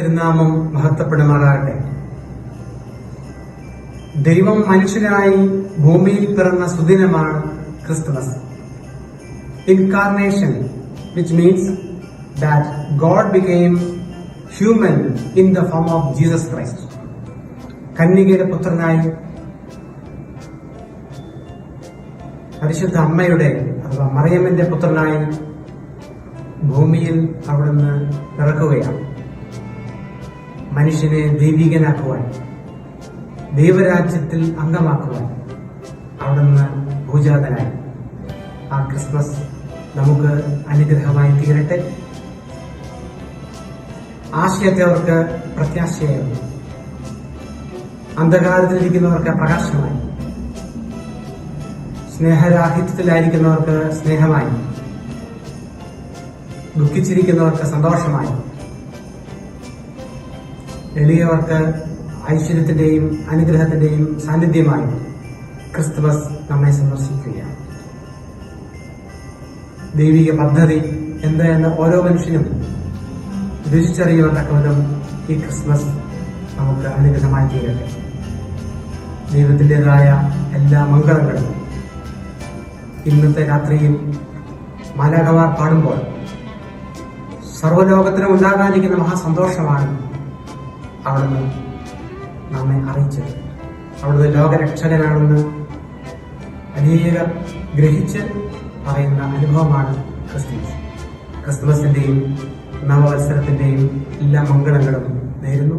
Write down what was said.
തിരുനാമം മഹത്വപ്പെടുമാറാകട്ടെ. ദൈവം മനുഷ്യനായി ഭൂമിയിൽ പിറന്ന സുദിനമാണ് Christmas. Incarnation which means that God became human in the form of Jesus Christ കന്യകയുടെ പുത്രനായി പരിശുദ്ധ അമ്മയുടെ അഥവാ മറിയമ്മന്റെ പുത്രനായി ഭൂമിയിൽ അവിടുന്ന് പിറക്കുകയാണ്. മനുഷ്യനെ ദൈവികനാക്കുവാൻ ദൈവരാജ്യത്തിൽ അംഗമാക്കുവാൻ അവിടുന്ന് ഭൂജാതനായി. ആ ക്രിസ്മസ് നമുക്ക് അനുഗ്രഹമായി തീരട്ടെ. ആശയത്തവർക്ക് പ്രത്യാശയായിരുന്നു. അന്ധകാരത്തിലിരിക്കുന്നവർക്ക് പ്രകാശമായി. സ്നേഹരാഹിത്യത്തിലായിരിക്കുന്നവർക്ക് സ്നേഹമായി. ദുഃഖിച്ചിരിക്കുന്നവർക്ക് സന്തോഷമായി. എളിയവർക്ക് ഐശ്വര്യത്തിന്റെയും അനുഗ്രഹത്തിന്റെയും സാന്നിധ്യമായി ക്രിസ്തുമസ് നമ്മെ സന്ദർശിക്കുകയാണ്. ദൈവിക പദ്ധതി എന്ത് എന്ന് ഓരോ മനുഷ്യനും രുചിച്ചറിയുവാൻ ഈ ക്രിസ്മസ് നമുക്ക് അനുഗ്രഹമായി തീരട്ടെ. ദൈവത്തിന്റെതായ എല്ലാ മംഗളങ്ങളും ഇന്നത്തെ രാത്രിയിൽ മലകവാർ പാടുമ്പോൾ സർവലോകത്തിനും ഉണ്ടാകാനിരിക്കുന്ന മഹാസന്തോഷമാണ് അവിടുന്ന് നമ്മെ അറിയിച്ചത്. അവിടുന്ന് ലോകരക്ഷകനാണെന്ന് അനേകർ ഗ്രഹിച്ച് പറയുന്ന അനുഭവമാണ് ക്രിസ്മസ് ക്രിസ്മസിന്റെയും നവവത്സരത്തിന്റെയും എല്ലാ മംഗളങ്ങളും നേരുന്നു.